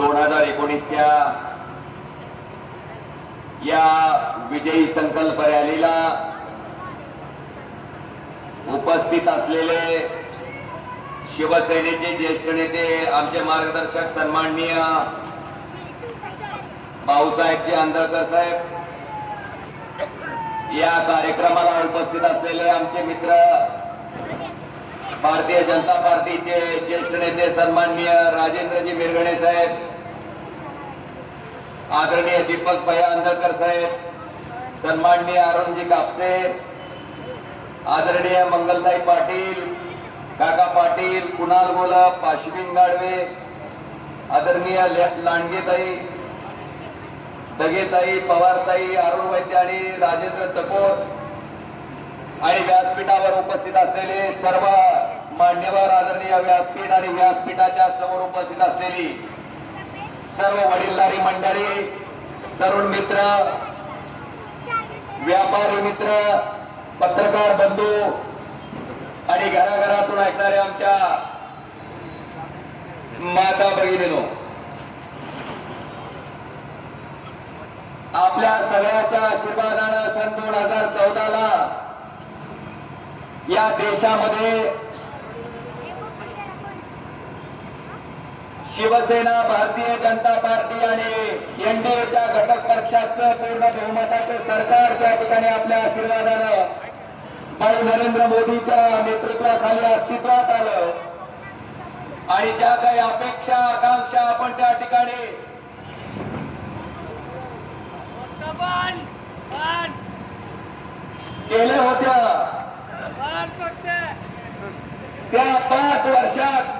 दोन हजार एकोणीसच्या या विजयी संकल्प रॅलीला उपस्थित असलेले शिवसेनेचे ज्येष्ठ नेते आमचे मार्गदर्शक सन्माननीय भाऊसाहेबजी आंधळकर साहेब या कार्यक्रमाला उपस्थित असलेले आमचे मित्र भारतीय जनता पार्टीचे ज्येष्ठ नेते सन्माननीय राजेंद्रजी मिरगणे साहेब आदरणीय दीपक भैया आंधळकर साहेब सन्माननीय अरुणजी कापसे आदरणीय मंगलताई पाटील काका पाटील कुणाल गोलप पाशविन गाडवे आदरणीय लांडगेताई दगेताई पवारताई अरुण वैद्य आणि राजेंद्र चकोर आणि व्यासपीठावर उपस्थित असलेले सर्व मान्यवर आदरणीय व्यासपीठ आणि व्यासपीठाच्या समोर उपस्थित असलेली सर्व वडीलधारी मंडळी तरुण मित्र व्यापारी मित्र पत्रकार बंधू आणि घराघरातून ऐकणारे आमच्या माता भगिनीनो आपल्या सगळ्याच्या आशीर्वादानं सन दोन हजार चौदाला या देशामध्ये शिवसेना भारतीय जनता पार्टी आणि एनडीएच्या घटक पक्षाचं पूर्ण बहुमताचं सरकार त्या ठिकाणी आपल्या आशीर्वादानं भाई नरेंद्र मोदीच्या नेतृत्वाखाली अस्तित्वात आलं. आणि ज्या काही अपेक्षा आकांक्षा आपण त्या ठिकाणी केल्या होत्या. त्या पाच वर्षात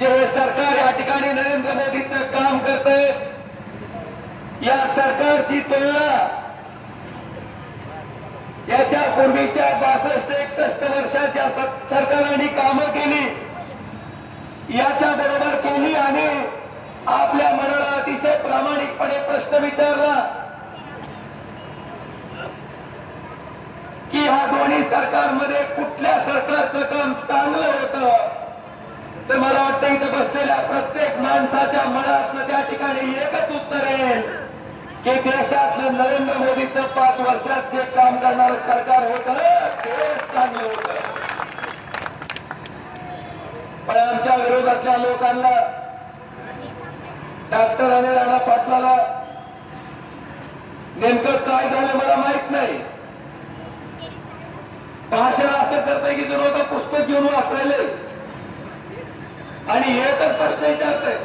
जे सरकार या ठिकाणी नरेंद्र मोदीचं काम करत या सरकारची तुलना याच्या पूर्वीच्या बासष्ट एकसष्ट वर्षाच्या सरकारांनी कामं केली. याच्या बरोबर केली आणि आपल्या मनाला अतिशय प्रामाणिकपणे प्रश्न विचारला की ह्या दोन्ही सरकारमध्ये कुठल्या सरकारचं काम चांगलं होतं? तर मला वाटतं इथं बसलेल्या प्रत्येक माणसाच्या मनातनं त्या ठिकाणी एकच उत्तर आहे की देशातलं नरेंद्र मोदीचं पाच वर्षात जे काम करणार सरकार होत तेच चांगलं होत. पण आमच्या विरोधातल्या लोकांना डॉक्टर आणि राणा पाटलाला नेमकं काय झालं मला माहीत नाही. भाषण असं करतंय की जणू आता पुस्तक घेऊन वाचायलंय. आणि एकच प्रश्न विचारतंय.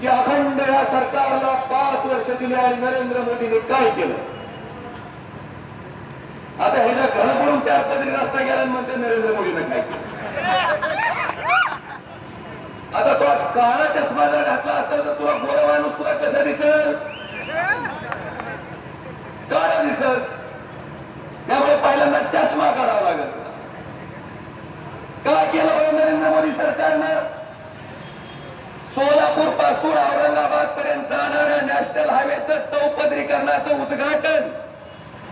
की अखंड या सरकारला पाच वर्ष दिले आणि नरेंद्र मोदीने काय केलं? आता ह्याच्या घरं पडून चार पदरी रस्ता गेला म्हणते नरेंद्र मोदीने काय केलं? आता तो काळा चष्मा जर घातला असेल तर तुला गोरा माणूस सुद्धा कसा दिसल? काळा दिसल. त्यामुळे पहिल्यांदा चष्मा काढावा लागेल. काय केलं नरेंद्र मोदी सरकारनं? सोलापूरपासून औरंगाबाद पर्यंत जाणाऱ्या नॅशनल हायवेचं चौपदरीकरणाचं उद्घाटन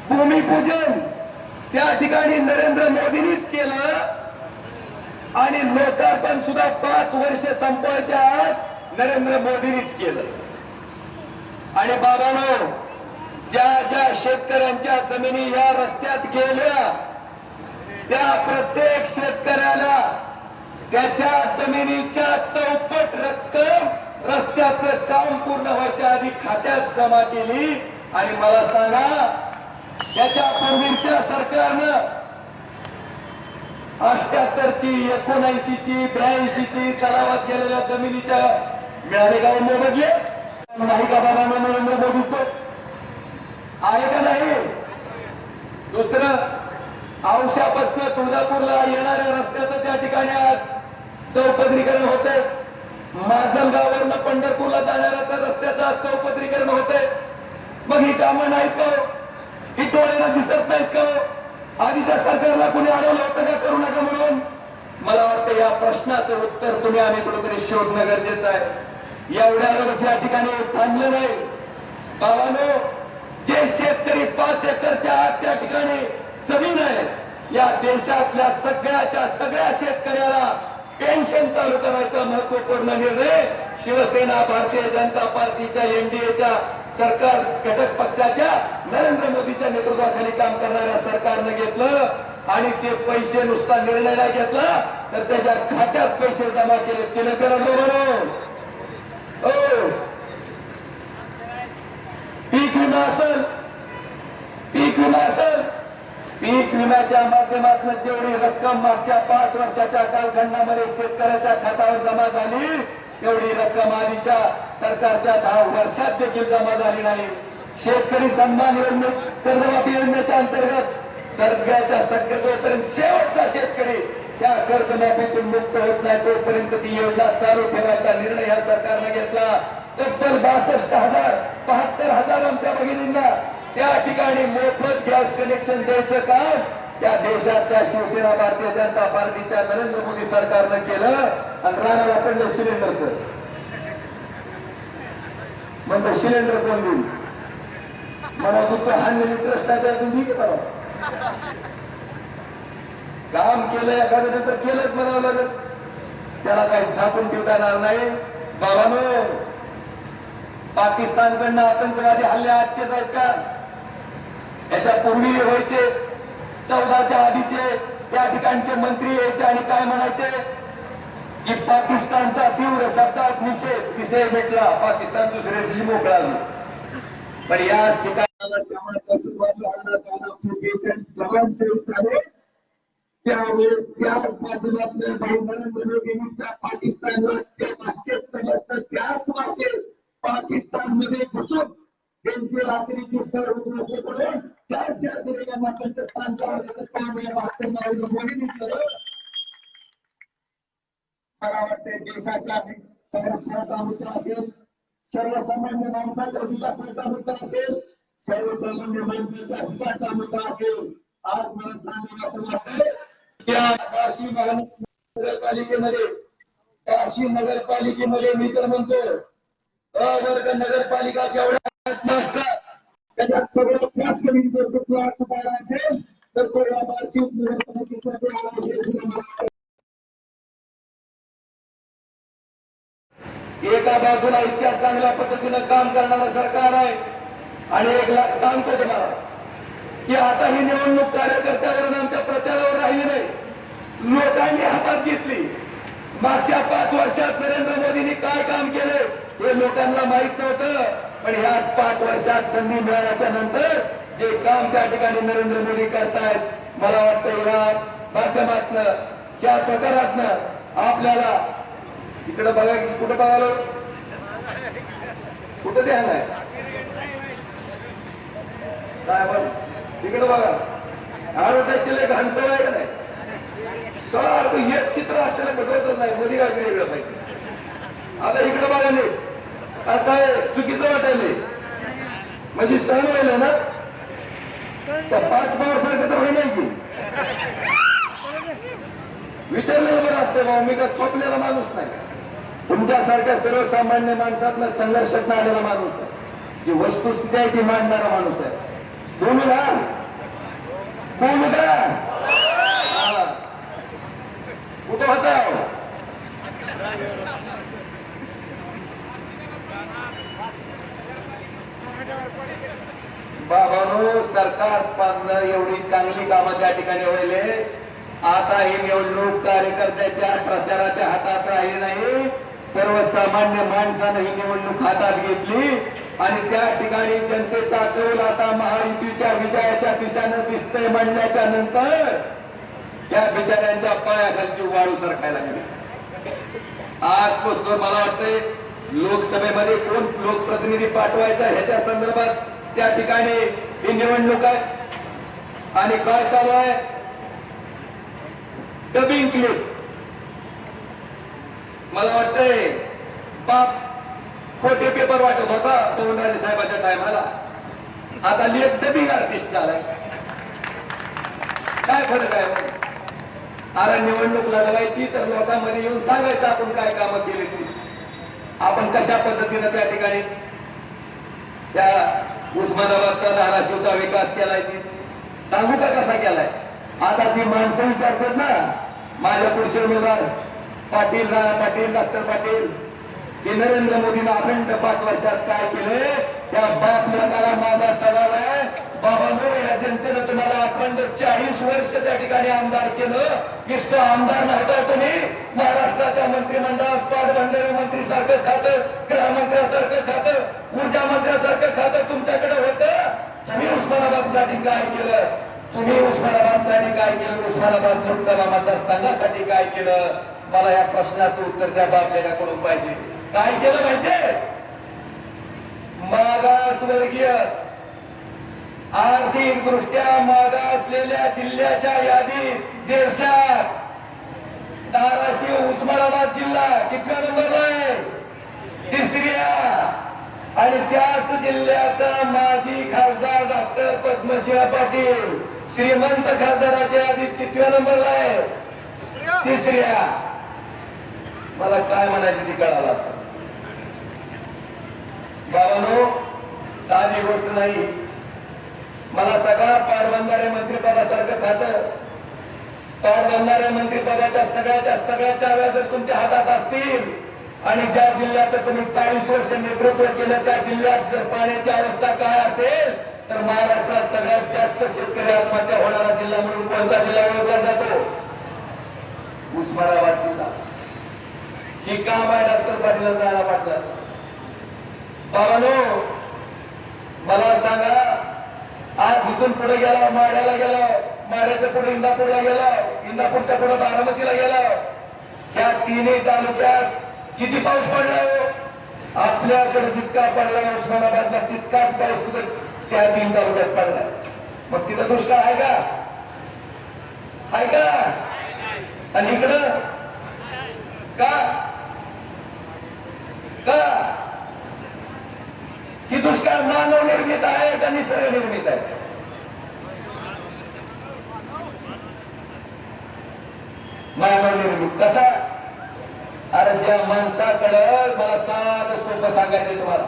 भूमिपूजन त्या ठिकाणी नरेंद्र मोदींनीच केलं. आणि लोकार्पण सुद्धा पाच वर्ष संपवायच्या आत नरेंद्र मोदींनीच केलं. आणि बाबानो ज्या ज्या शेतकऱ्यांच्या जमिनी या रस्त्यात गेल्या त्या प्रत्येक शेतकऱ्याला त्याच्या जमिनीच्या चौपट रक्कम रस्त्याचं काम पूर्ण व्हायच्या आधी खात्यात जमा केली. आणि मला सांगा त्याच्या पूर्वीच्या सरकारनं अठ्याहत्तरची ब्याऐंशी ची तलावात गेलेल्या जमिनीच्या मिळाले का मोबदले? नाही का बाबा नरेंद्र मोदीच? आहे का नाही? दुसरं औशापासून तुळजापूरला येणाऱ्या रस्त्याचं त्या ठिकाणी आज चौपदरीकरण होते माजलगाववरनं पंढरपूरला जाणाऱ्या त्या रस्त्याचं आज चौपदरीकरण होते मग ही कामं नाहीत का हो? ही? डोळ्यांना दिसत नाहीत का हो? आधीच्या सरकारला कुणी अडवलं होतं का? करू नका म्हणून? मला वाटतं या प्रश्नाचं उत्तर तुम्ही आम्ही कुठेतरी शोधणं गरजेचं आहे एवढ्यावरच या ठिकाणी थांबलं नाही बाबानो जे शेतकरी पाच एकरच्या आत त्या ठिकाणी जमीन आहे. या देशातल्या सगळ्याच्या सगळ्या शेतकऱ्याला पेन्शन चालू करायचा महत्त्वपूर्ण निर्णय शिवसेना भारतीय जनता पार्टीच्या एनडीएच्या सरकार घटक पक्षाच्या नरेंद्र मोदीच्या नेतृत्वाखाली काम करणाऱ्या सरकारनं घेतलं आणि ते पैसे नुसता निर्णय नाही घेतला तर त्याच्या खात्यात पैसे जमा केले. केले म्हणून हो. पीक विमा असेल. पीक विमा असेल. पीक विम्याच्या माध्यमातून जेवढी रक्कम मागच्या पाच वर्षाच्या कालखंडामध्ये शेतकऱ्याच्या खात्यावर जमा झाली तेवढी रक्कम आधीच्या सरकारच्या दहा वर्षात देखील जमा झाली नाही. शेतकरी सन्मान योजने कर्जमाफी योजनेच्या अंतर्गत सगळ्याच्या सगळ्या जोपर्यंत शेवटचा शेतकरी त्या कर्जमाफीतून मुक्त होत नाही तोपर्यंत ती योजना चालू ठेवायचा निर्णय या सरकारने घेतला. तब्बल बासष्ट हजार बहात्तर हजार आमच्या भगिनींना त्या ठिकाणी मोफत गॅस कनेक्शन द्यायचं काम त्या देशातल्या शिवसेना भारतीय जनता पार्टीच्या नरेंद्र मोदी सरकारनं केलं आणि राणाला पडलं सिलेंडरचं. म्हणतो सिलेंडर कोण देईल? मला तू तो इंटरेस्ट ट्रस्ट आहे त्यातून ठीक आहे काम केलं एखाद्या नंतर केलंच म्हणावं लागत त्याला काही झाकून ठेवता येणार नाही. बाबानो पाकिस्तानकडनं आतंकवादी हल्ले आजचेच आहेत का? याच्या पूर्वी व्हायचे चौदाच्या आधीचे त्या ठिकाणचे मंत्री यायचे आणि काय म्हणायचे? की पाकिस्तानचा तीव्र शब्दात निषेध विषय भेटला. पाकिस्तान दुसऱ्या दिवशी मोकळा पण याच ठिकाणी त्यावेळेस त्याच माध्यमातल्या भाई नरेंद्र मोदींच्या पाकिस्तानला त्या भाषेत समजतात त्याच भाषेत पाकिस्तानमध्ये घुसून त्यांची रात्रीची स्थळ होत असल्यामुळे चारशे अधिकाऱ्यांना स्थान करण्याचं काम या बहात्तर नरेंद्र मला वाटते देशाच्या संरक्षणाचा मुद्दा असेल सर्वसामान्य माणसाच्या विकासाचा मुद्दा असेल सर्वसामान्य माणसाच्या हिताचा मुद्दा असेल. आज मला सांगायला असं वाटतंय त्या काशी महानगरपालिकेमध्ये काशी नगरपालिकेमध्ये मी तर म्हणतो अ वर्ग नगरपालिका जेवढ्या त्याच्यात सगळ्यात जास्त निधी जर कुठला कुठला असेल तर तो या एका बाजूला इतक्या चांगल्या पद्धतीनं काम करणारं सरकार आहे आणि एक लाख सांगतो तुम्हाला की आता ही निवडणूक कार्यकर्त्यावर आमच्या प्रचारावर राहिली नाही. लोकांनी हातात घेतली. मागच्या पाच वर्षात नरेंद्र मोदींनी काय काम केलंय? हे लोकांना माहीत नव्हतं पण ह्या पाच वर्षात संधी मिळाल्याच्या नंतर जे काम त्या ठिकाणी नरेंद्र मोदी करतायत मला वाटतं या माध्यमातनं या प्रकारातनं आपल्याला इकडे बघा की कुठं बघालो कुठं ध्यान आहे? साहेब तिकडे बघा. ऍडव्हर्टाईजची लय घाण सवय आहे का नाही? सर हेच चित्र असलेलं बघवतच नाही मोदी काय वेगळं पाहिजे. आता इकडे बघा नाही काय चुकीचं वाटायले म्हणजे सण व्हायला ना त्या पाच पावसारखं तर होई नाही की. विचारलेलं बरं असते भाऊ मी का थोपलेला माणूस नाही. तुमच्यासारख्या सर्वसामान्य माणसातला संघर्षात आलेला माणूस आहे. जी वस्तुस्थिती आहे ती मांडणारा माणूस आहे. बोलू ना बोलू का कुठं होता? बाबानो सरकार पाहणं एवढी चांगली कामं त्या ठिकाणी व्हायले. आता ही निवडणूक कार्यकर्त्याच्या प्रचाराच्या हातात राहिली नाही. सर्वसामान्य माणसानं ही निवडणूक हातात घेतली आणि त्या ठिकाणी जनतेचा कौल आता महायुतीच्या विजयाच्या दिशानं दिसतंय म्हणण्याच्या नंतर या बिचाऱ्यांच्या पायाखालची वाळू सरकायला गेली आज पुस्तक मला वाटतंय लोकसभेमध्ये कोण लोकप्रतिनिधी पाठवायचा ह्याच्या संदर्भात त्या ठिकाणी ही निवडणूक आहे. आणि काय चालू आहे? डबिंग क्लिप मला वाटतंय बाप खोटे पेपर वाटत होता पवनराजे साहेबाच्या टायमाला. आता लेख डबिंग आर्टिस्ट झालाय. काय फरक आहे हो? अरे निवडणूक लढवायची तर लोकांमध्ये येऊन सांगायचं आपण काय कामं केली ती आपण कशा पद्धतीनं त्या ठिकाणी त्या उस्मानाबादचा धाराशिवचा विकास केलाय ती सांगू का कसा केलाय? आता ती माणसं विचारतात ना माझ्या पुढचे उमेदवार पाटील राणा पाटील डॉक्टर पाटील की नरेंद्र मोदीनं अखंड पाच वर्षात काय केले त्या बाप लेकाला माझा सवाल आहे. बाबांनो या जनतेनं तुम्हाला अखंड चाळीस वर्ष त्या ठिकाणी आमदार केलं. इष्ट आमदार नव्हता तुम्ही. महाराष्ट्राच्या मंत्रिमंडळात पाटबंधारे मंत्री सारखं खातं गृहमंत्र्यासारखं खातं ऊर्जा मंत्र्यासारखं खातं तुमच्याकडे होतं? तुम्ही उस्मानाबादसाठी काय केलं? तुम्ही उस्मानाबादसाठी काय केलं? उस्मानाबाद लोकसभा मतदारसंघासाठी काय केलं? मला या प्रश्नाचं उत्तर त्या बापलेल्याकडून पाहिजे. काय केलं माहितीये? मागासवर्गीय आर्थिक दृष्ट्या मागासलेल्या जिल्ह्याच्या यादीत देशात. धाराशिव उस्मानाबाद जिल्हा कितव्या नंबरला आहे. तिसऱ्या. आणि त्याच जिल्ह्याचा माजी खासदार डॉक्टर पद्मशिवा पाटील श्रीमंत खासदाराच्या यादीत कितव्या नंबरला आहे. तिसऱ्या. मला काय म्हणायचं ती कळालं असं. बाबानो साधी गोष्ट नाही. मला सगळा पारबंधारे मंत्रिपदासारखं खातं. पारबंधारे मंत्रिपदाच्या सगळ्याच्या सगळ्या चाव्या जर तुमच्या हातात असतील. आणि ज्या जिल्ह्याचं तुम्ही चाळीस वर्ष नेतृत्व केलं त्या जिल्ह्यात जर पाण्याची अवस्था काय असेल तर महाराष्ट्रात सगळ्यात जास्त शेतकरी आत्महत्या होणारा जिल्हा म्हणून कोणता जिल्हा ओळखला जातो? उस्मानाबाद जिल्हा. ही काम आहे डॉक्टर पाटील राणा पाटलाचं बाबानो मला सांगा आज इथून पुढे गेला माड्याला गेला माड्याच्या पुढे इंदापूरला गेला इंदापूरच्या पुढे बारामतीला गेला त्या तिन्ही तालुक्यात किती पाऊस पडला हो? आपल्याकडे जितका पडला हो, उस्मानाबादला तितकाच पाऊस तिथं त्या तीन तालुक्यात पडला. मग तिथं दुष्काळ आहे का? आहे का? आणि इकडं? का? का? की दुष्काळ मानव निर्मित आहे का निसर्ग निर्मित आहे? मानव निर्मित कसा? अरे ज्या माणसाकडं मला साधं सोपं सांगायचंय तुम्हाला.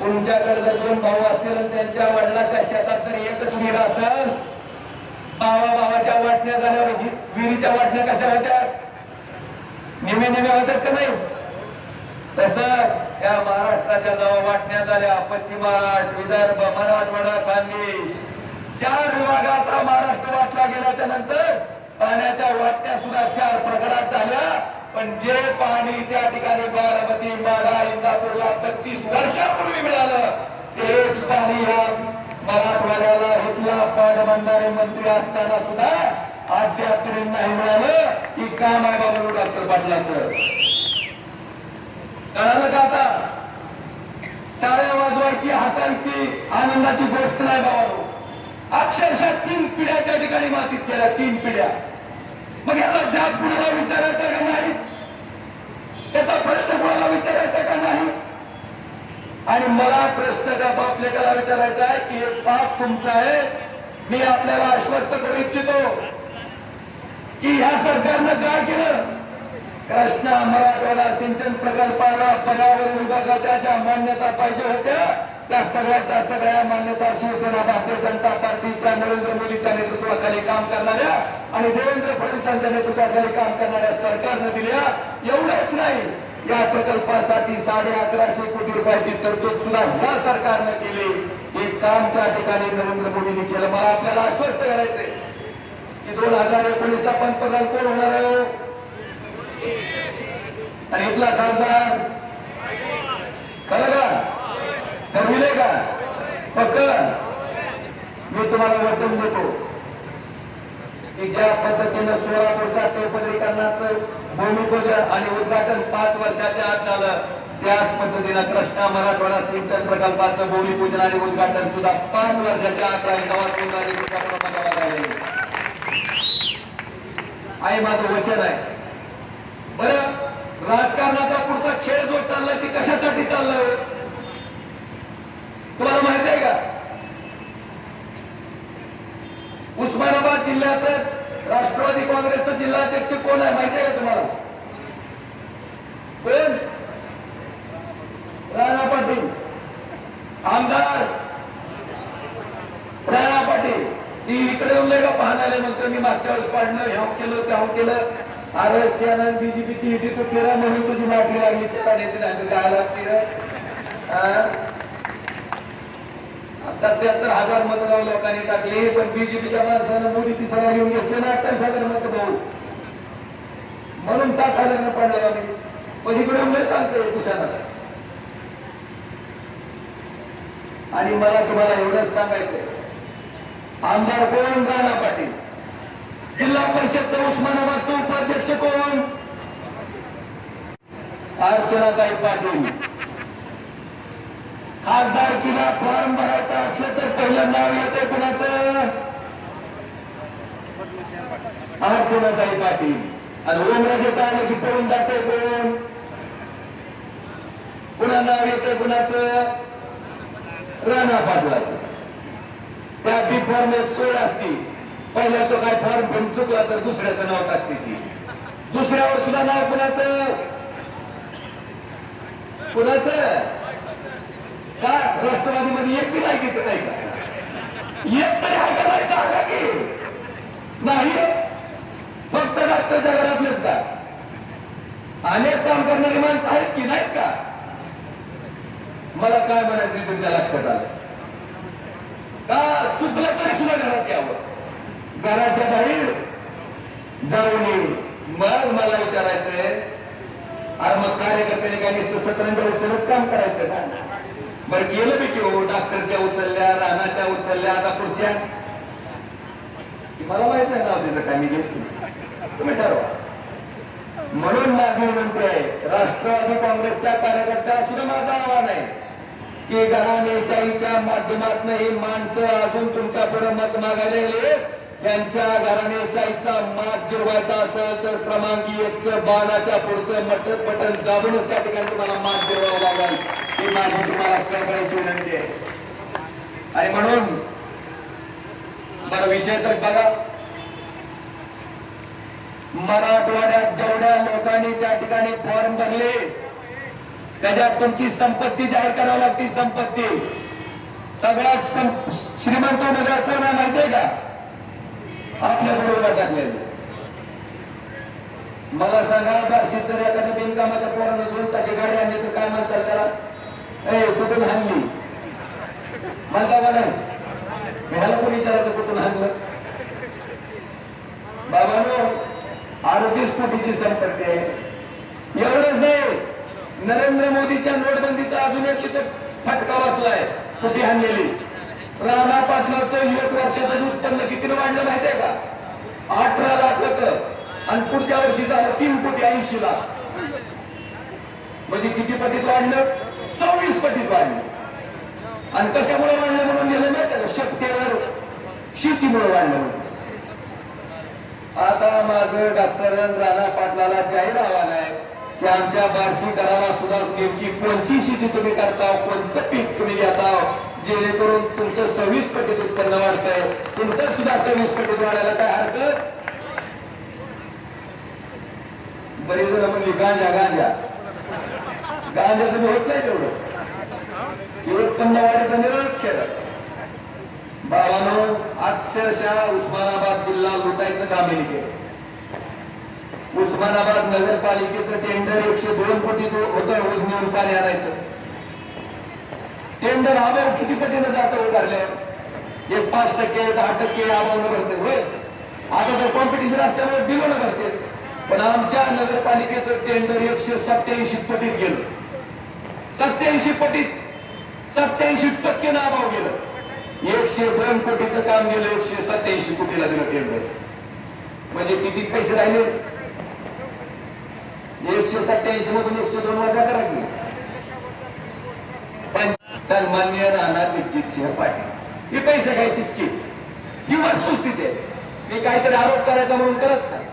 तुमच्याकडे जर दोन भाऊ असतील आणि त्यांच्या वडिलाच्या शेतात जर एकच विहीर असेल भावा भावाच्या वाटण्या झाल्यावर विहिरीच्या वाटण्या कशा होत्या? निमे निमे होतात का नाही? तसंच या महाराष्ट्राच्या जवळ वाटण्यात आल्या पश्चिमाट विदर्भ मराठवाडा खानदेश चार विभागाचा महाराष्ट्र वाटला गेल्याच्यानंतर पाण्याच्या वाटण्या सुद्धा चार प्रकारात झाल्या. पण जे पाणी त्या ठिकाणी बारामती माढा इंदापूरला बत्तीस वर्षापूर्वी मिळालं तेच पाणी या मराठवाड्याला इथला पाटबंधारे मंत्री असताना सुद्धा अद्यापर्यंत नाही मिळालं. की काम आहे बाबा डॉक्टर पाटलाचं. का आता? टाळ्या वाजवायची हसायची आनंदाची गोष्ट नाही बाबा. अक्षरशः तीन पिढ्या त्या ठिकाणी मातीत केल्या तीन पिढ्या. मग याचा जाग कुणाला विचारायचा का नाही? त्याचा प्रश्न कुणाला विचारायचा का नाही? आणि मला प्रश्न त्या बाप लेकाला विचारायचा आहे की एक पाप तुमचा आहे. मी आपल्याला आश्वस्त करू इच्छितो. की ह्या सरकारनं काय केलं? कृष्णा मराठवाडा सिंचन प्रकल्पाला पर्यावरण विभागाच्या ज्या मान्यता पाहिजे होत्या त्या सगळ्याच्या सगळ्या मान्यता शिवसेना भारतीय जनता पार्टीच्या नरेंद्र मोदीच्या नेतृत्वाखाली काम करणाऱ्या आणि देवेंद्र फडणवीसांच्या नेतृत्वाखाली काम करणाऱ्या सरकारनं दिल्या एवढंच नाही. या प्रकल्पासाठी साडे अकराशे कोटी रुपयाची तरतूद सुद्धा या सरकारनं केली. हे काम त्या ठिकाणी नरेंद्र मोदींनी केलं. मला आपल्याला आश्वस्त करायचंय की दोन हजार एकोणीसला पंतप्रधान कोण होणार आहे हो? आणि इथला खासदार. खरं का ठरविले का पक्क मी तुम्हाला वचन देतो. की ज्या पद्धतीनं सोलापूरच्या चौपदरीकरणाचं भूमिपूजन आणि उद्घाटन पाच वर्षाच्या आत झालं त्याच पद्धतीनं कृष्णा मराठवाडा सिंचन प्रकल्पाचं भूमिपूजन आणि उद्घाटन सुद्धा पाच वर्षाच्या आत राहील गावात आहे माझं वचन आहे. बरं? राजकारणाचा पुढचा खेळ जो चाललाय ती कशासाठी चाललाय? तुम्हाला माहिती आहे का? उस्मानाबाद जिल्ह्याचं राष्ट्रवादी काँग्रेसचं जिल्हाध्यक्ष कोण आहे माहिती आहे का तुम्हाला? कोण? राणा पाटील. आमदार. राणा पाटील. ती इकडे येऊन का पाहण्याला म्हणतो मी मागच्या वेळेस पाडलं ह्या केलं त्याव केलं. आरएसएन आणि बीजेपीची युती तू केला म्हणून तुझी लॉटरी लागली चलाण्याची नाही काय लागते सत्याहत्तर हजार मत लोकांनी टाकली पण बीजेपीच्या माणसानं मोदीची सभा घेऊन घेतली ना अठ्ठावीस हजार मत भाऊ म्हणून सात हजार पडलो आम्ही. पण इकडे उल्लेख सांगतोय कुशाला. आणि मला तुम्हाला एवढंच सांगायचंय. आमदार कोण? राणा पाटील. जिल्हा परिषदचा उस्मानाबादचा उपाध्यक्ष कोण? अर्चनाताई पाटील. खासदारकीला फॉर्म भरायचा असलं तर पहिलं नाव येते कुणाचं? अर्चनाताई पाटील. आणि ओमराजेचं आलं की पळून जाते कोण? पुन्हा नाव येते कुणाचं? राणा पाटलाचं. त्या बी फॉर्म एक सोय असतील. पहिल्याचं काय फॉर्म पण चुकला तर दुसऱ्याचं नाव टाकते ती. दुसऱ्यावर सुद्धा नाव कुणाचं? कुणाचं? का? राष्ट्रवादीमध्ये एक बी लायकीचं नाही का? एक तरी आहे का नाही सांगा की. नाही? फक्त डॉक्टरच्या घरातलेच का? अनेक काम करणारी माणसं आहेत की नाहीत का? मला काय म्हणायचं तुमच्या लक्षात आलं. का चुकलं तरी सुद्धा घरात यावं? घराच्या बाहेर जाऊ नये मग मला विचारायचंय अरे मग कार्यकर्त्याने काय नुसतं सतरंजा उचलच काम करायचं का? बरं गेलं मी की हो डॉक्टरच्या उचलल्या रानाच्या उचलल्या आता पुढच्या? मला माहीत नाही नाव तिचं काय मी घेतो तुम्ही ठरवा. म्हणून माझी विनंती आहे राष्ट्रवादी काँग्रेसच्या कार्यकर्त्याला सुद्धा माझं आव्हान आहे की घराणेशाहीच्या माध्यमातून ही माणसं अजून तुमच्यापुढे मत मागायला यांच्या घराणेशाहीचा मात जिरवायचा असेल तर क्रमांक एकचं बाणाच्या पुढचं मटन बटन दाबूनच त्या ठिकाणी तुम्हाला मात जिरवावं लागेल. ही माझी तुम्हाला कळकळीची विनंती आहे. आणि म्हणून बरं विषय तर बघा. मराठवाड्यात जेवढ्या लोकांनी त्या ठिकाणी फॉर्म भरले त्याच्यात तुमची संपत्ती जाहीर करावी लागते संपत्ती. सगळ्यात सं- श्रीमंत उमेदवार कोण आहे माहितीये का? आपल्या बरोबर टाकलेले मला सांगा बार्शीत जर एखाद्या बिनकामाच्या पोरानं दोन चाकी गाडी आणली तर काय म्हणतात त्याला? ए कुठून हाणली? म्हणता का नाही? ह्याला कोणी विचारायचं कुठून हाणलं? बाबानो अडतीस कोटीची संपत्ती आहे. एवढंच नाही. नरेंद्र मोदीच्या नोटबंदीचा अजून एक फटका बसलाय. कुठे आणलेली राम पाटलाचं एक वर्षाचं उत्पन्न कितीनं वाढलं माहितीये का? अठरा लाख होतं. आणि पुढच्या वर्षी झालं तीन कोटी ऐंशी लाख. म्हणजे किती पटीत वाढलं? सव्वीस पटीत वाढलं. आणि कशामुळे वाढलं म्हणून गेलं नाही का? शक्तीवर शेतीमुळे वाढलं म्हणून. आता माझं डॉक्टर राणा पाटलाला जाहीर आव्हान आहे की आमच्या बार्शी कराला सुद्धा नेमकी कोणची शेती तुम्ही करता कोणचं पीक तुम्ही घेता जेणेकरून तुमचं सव्वीस पटीत उत्पन्न वाढतंय तुमचं सुद्धा सव्वीस पटीत वाढायला काय हरकत? बरेच जण म्हणली गांजा गांजा. गांजाचं होत नाही तेवढं. उत्पन्न वाढायचा निरळच खेळ. बाबानो अक्षरशः उस्मानाबाद जिल्हा लुटायचं काम यांनी केलं उस्मानाबाद नगरपालिकेचं टेंडर एकशे दोन कोटी होतं उजनीवर पाणी आणायचं. टेंडर अभाव किती पटीनं जातं उभारले. एक पाच टक्के दहा टक्के अभावनं भरते होय? आता तर कॉम्पिटिशन असल्यामुळे बिलोनं भरते. पण आमच्या नगरपालिकेचं टेंडर एकशे सत्याऐंशी पटीत गेलं. सत्याऐंशी पटीत सत्याऐंशी टक्के अभाव गेलं. एकशे दोन कोटीचं काम गेलं एकशे सत्याऐंशी कोटीला दिलं टेंडर म्हणजे किती पैसे राहिले? एकशे सत्याऐंशी मधून एकशे दोन वाजा करा सन्मान्य राहणार दिग्जित सिंह पाटील. ही पैसे घ्यायची स्कीम ही वस्तुस्थिती आहे. मी काहीतरी आरोप करायचा म्हणून करत नाही.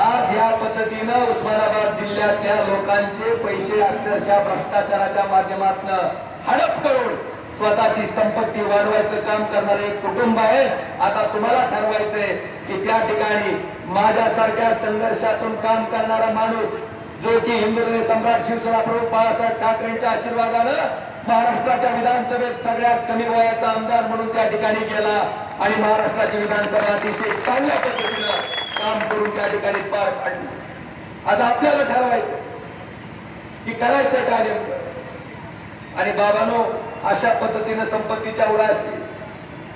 आज या पद्धतीनं उस्मानाबाद जिल्ह्यातल्या लोकांचे पैसे अक्षरशः भ्रष्टाचाराच्या माध्यमातून हडप करून स्वतःची संपत्ती वाढवायचं काम करणारे एक कुटुंब आहे. आता तुम्हाला ठरवायचंय की त्या ठिकाणी माझ्यासारख्या संघर्षातून काम करणारा माणूस जो की हिंदू सम्राट शिवसेना प्रमुख बाळासाहेब ठाकरेंच्या आशीर्वादानं महाराष्ट्राच्या विधानसभेत सगळ्यात कमी वयाचा आमदार म्हणून त्या ठिकाणी गेला आणि महाराष्ट्राची विधानसभा अतिशय चांगल्या पद्धतीनं काम करून त्या ठिकाणी पार पाडली. आता आपल्याला ठरवायचं की करायचं कार्य नेमकं? आणि बाबानो अशा पद्धतीनं संपत्तीच्या उड्या असतील.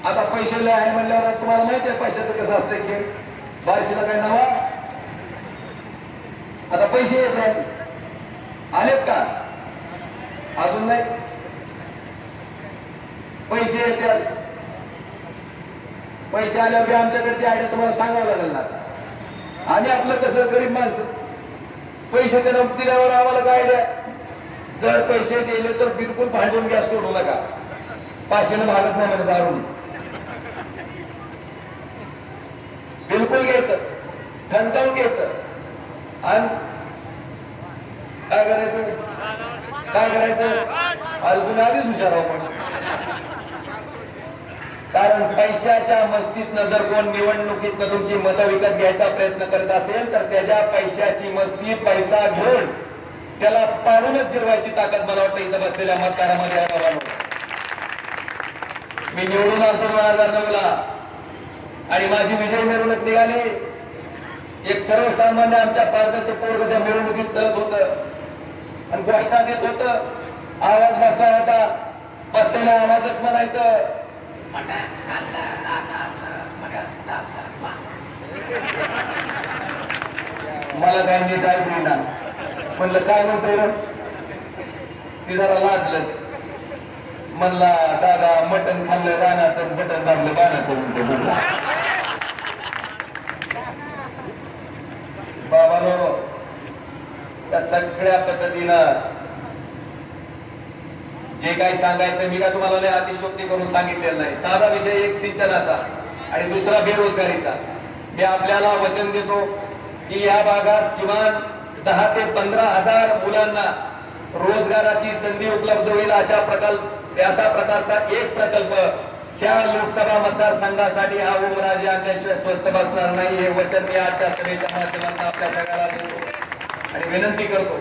आता पैसे लय आहे म्हणल्यावर तुम्हाला माहिती आहे पैशाचं कसं असतंय खेळ. बारशीला काय नावा? आता पैसे येत नाही आलेत का? अजून नाही? पैसे येतात. पैसे आल्यावर बी आमच्याकडची आयडिया तुम्हाला सांगावं लागेल ना. आम्ही आपलं कसं गरीब माणसं. पैसे त्याला दिल्यावर आम्हाला काय आयडिया? जर पैसे दिले तर बिलकुल भांडून गॅस सोडू नका. पाचशेनं भागत नाही म्हणजे दारून बिलकुल घ्यायचं. थंडावून घ्यायचं. आणि काय करायचं? काय करायचं? अरे तुम्ही आधीच हुशार आपण कारण पैशाच्या मस्तीतनं जर कोण निवडणुकीतनं तुमची मतं विकत घ्यायचा प्रयत्न करत असेल तर त्याच्या पैशाची मस्ती पैसा घेऊन त्याला पाडूनच जिरवायची ताकद मला वाटतं इथं बसलेल्या मतदारामध्ये आहे बाबांनो. मी निवडून आलो दोन हजार नऊला आणि माझी विजय मिरवणूक निघाली. एक सर्वसामान्य आमच्या पारदाचं पोरग त्या मिरवणुकीत चलत होत. आणि घोषणा देत होत. आवाज बसला होता. बसलेल्या आवाजात म्हणायचं मला काय नीट ना म्हणलं काय म्हणतोय ना ती जरा लाजलंच. म्हणला दादा मटण खाल्लं रानाचं बटन दाबलं बाणाचं म्हणतो बाबानो त्या सगळ्या पद्धतीनं जे काही सांगायचं मी का तुम्हाला लय अतिशोक्ती करून सांगितलेलं नाही. साधा विषय एक सिंचनाचा आणि दुसरा बेरोजगारीचा. मी आपल्याला वचन देतो की या भागात किमान दहा ते पंधरा हजार मुलांना रोजगाराची संधी उपलब्ध होईल अशा प्रकल्प अशा प्रकारचा एक प्रकल्प ह्या लोकसभा मतदारसंघासाठी हा ओमराजे आणल्याशिवाय स्वस्त बसणार नाही हे वचन मी आजच्या सभेच्या माध्यमातून आपल्या सगळ्याला देतो. आणि विनंती करतो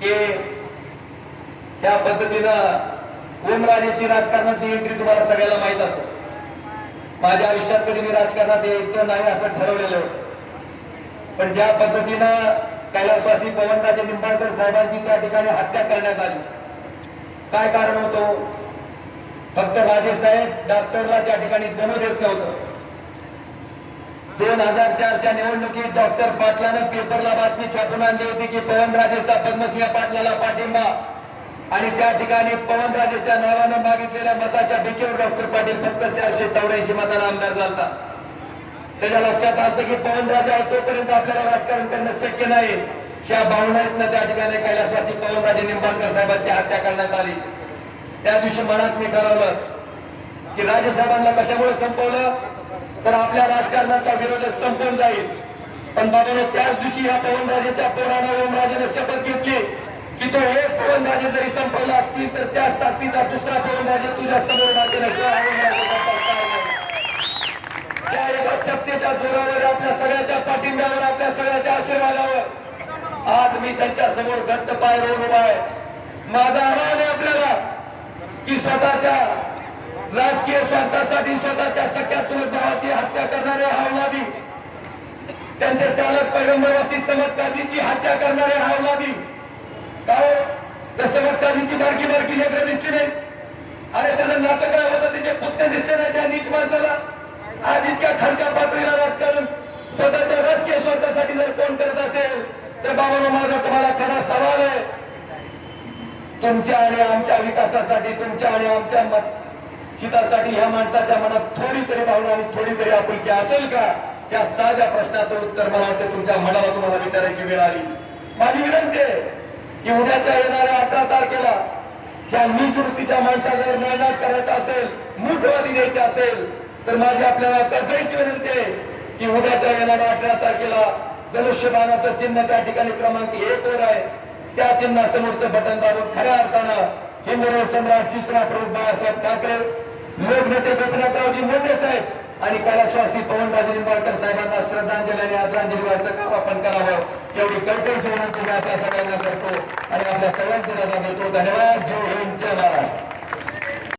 की त्या पद्धतीनं ओमराजेची राजकारणाची एंट्री तुम्हाला सगळ्याला माहीत असत माझ्या आयुष्यात कधी मी राजकारणात यायचं नाही असं ठरवलेलं होतं. पण ज्या पद्धतीनं कैलासवासी पवनराजे निंबाळकर साहेबांची त्या ठिकाणी हत्या करण्यात आली. काय कारण होतं? फक्त राजेसाहेब डॉक्टरला त्या ठिकाणी जमू देत नव्हतं. दोन हजार चारच्या निवडणुकीत डॉक्टर पाटलानं पेपरला बातमी छापून आणली होती की पवनराजेचा पद्मसिंह पाटलाला पाठिंबा. आणि त्या ठिकाणी पवनराजेच्या नावानं मागितलेल्या मताच्या भिकेवर डॉक्टर पाटील फक्त चारशे चौऱ्याऐंशी मताला आमदार झाला त्याच्या लक्षात आलं की पवनराजे आहे तोपर्यंत आपल्याला राजकारण करणं शक्य नाही. ह्या भावनातनं त्या ठिकाणी कैलासवासी पवनराजे निंबाळकर साहेबांची हत्या करण्यात आली. त्या दिवशी मनात मी ठरवलं की राजेसाहेबांना कशामुळे संपवलं? तर आपल्या राजकारणाचा विरोधक संपून जाईल. पण बाबाने त्याच दिवशी या पवनराजेच्या पोरानं ओमराजेने शपथ घेतली. की तो एक पवनराजे जरी संपवला असतील तर त्याच ताकदीचा दुसरा पवनराजे तुझ्या समोर मातेल्याशिवाय त्या एका सत्तेच्या जोरावर आपल्या सगळ्याच्या पाठिंब्यावर आपल्या सगळ्याच्या आशीर्वादावर. आज मी त्यांच्यासमोर घट्ट पाय रोवून उभा आहे. माझा आव्हान आहे आपल्याला की स्वतःच्या राजकीय स्वार्थासाठी स्वतःच्या सख्या चुलत भावाची हत्या करणारे हावलादी त्यांचे चालक पैगंबरवासी समतकाजीची हत्या करणारे हावलादी काय हो? त्या समतकाजीची बारकी बारकी लेकरं दिसली नाही अरे त्याचं नातं काय होतं? त्याचे पुत्ते दिसले नाही त्या नीच माणसाला. आज इतक्या खालच्या पातळीला राजकारण. स्वतःच्या राजकीय स्वार्थासाठी जर कोण करत असेल तर बाबा माझा तुम्हाला खरा सवाल आहे. तुमच्या आणि आमच्या विकासासाठी तुमच्या आणि आमच्या हितासाठी ह्या माणसाच्या मनात थोडी तरी भावना आणि थोडी तरी आपुलकी असेल का? या साध्या प्रश्नाचं उत्तर मला वाटतं तुमच्या मनाला तुम्हाला विचारायची वेळ आली. माझी विनंती आहे की उद्याच्या येणाऱ्या अठरा तारखेला या नीच वृत्तीच्या माणसाचा जर निर्णय करायचा असेल मूठवादी द्यायची असेल तर माझी आपल्याला कळकळीची विनंती आहे की उद्याच्या येणाऱ्या अठरा तारखेला धनुष्यबाणाचं चिन्ह त्या ठिकाणी क्रमांक एक वर आहे. त्या चिन्हासमोरचं बटन दाबून खऱ्या अर्थानं हिंदू सम्राट शिवसेना प्रमुख बाळासाहेब ठाकरे लोकनेते गोपीनाथरावजी मुंडे साहेब आणि कलाश्वासी पवनराजे निंबाळकर साहेबांना श्रद्धांजली आणि आदरांजली व्हायचं काम आपण करावं. एवढी कळकळीची विनंती मी आपल्या सगळ्यांना करतो आणि आपल्या सगळ्यांची रजा देतो. धन्यवाद. जय हिंद. जय महाराज